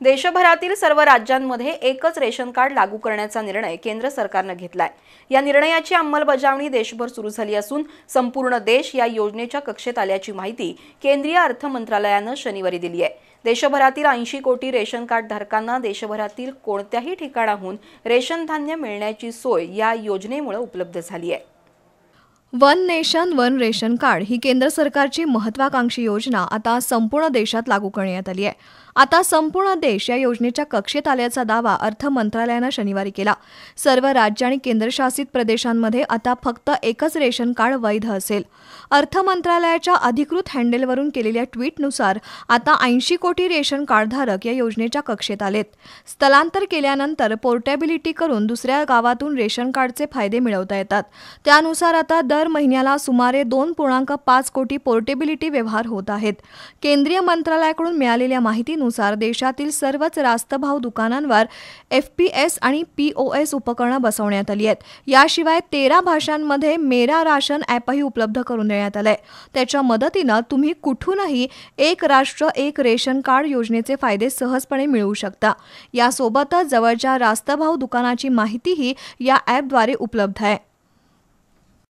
देशभरातील सर्व राज्यांमध्ये एकच रेशन कार्ड लागू करण्याचा निर्णय केंद्र सरकारनं घेतलाय. या निर्णयाची अंमलबजावणी देशभर सुरू झाली असून संपूर्ण देश या योजनेच्या कक्षेत आल्याची माहिती केंद्रीय अर्थ मंत्रालयानं शनिवारी दिली आहे. देशभरातील ऐंशी कोटी रेशन कार्ड धारकांना देशभरातील कोणत्याही ठिकाणाहून रेशन धान्य मिळण्याची सोय या योजनेमुळे उपलब्ध झाली आहे. One nation one ration card ही केंद्र सरकारची महत्वाकांक्षी योजना आता संपूर्ण देशात लागू करण्यात आली आहे. आता संपूर्ण देश या योजनेच्या कक्षेत आल्याचा दावा अर्थ मंत्रालयानं शनिवारी केला. सर्व राज्य आणि केंद्रशासित प्रदेशांमध्ये आता फक्त एकच रेशन कार्ड वैध असेल. अर्थ मंत्रालयाच्या अधिकृत हँडलवरून केलेल्या ट्विटनुसार आता ऐंशी कोटी रेशन कार्डधारक या योजनेच्या कक्षेत आलेत. स्थलांतर केल्यानंतर पोर्टेबिलिटी करून दुसऱ्या गावातून रेशन कार्डचे फायदे मिळवता येतात. त्यानुसार आता दर महिन्याला सुमारे दोन पूर्णांक पाच कोटी पोर्टेबिलिटी व्यवहार होत आहेत. केंद्रीय मंत्रालयाकडून मिळालेल्या माहितीनुसार देशातील सर्वच रास्तभाव दुकानांवर एफ पी एस आणि पी ओ एस उपकरणं बसवण्यात आली आहेत. याशिवाय तेरा भाषांमध्ये मेरा राशन ॲपही उपलब्ध करून देण्यात आलंय. त्याच्या मदतीनं तुम्ही कुठूनही एक राष्ट्र एक रेशन कार्ड योजनेचे फायदे सहजपणे मिळवू शकता. यासोबतच जवळच्या रास्तभाव दुकानाची माहितीही या ॲपद्वारे उपलब्ध आहे.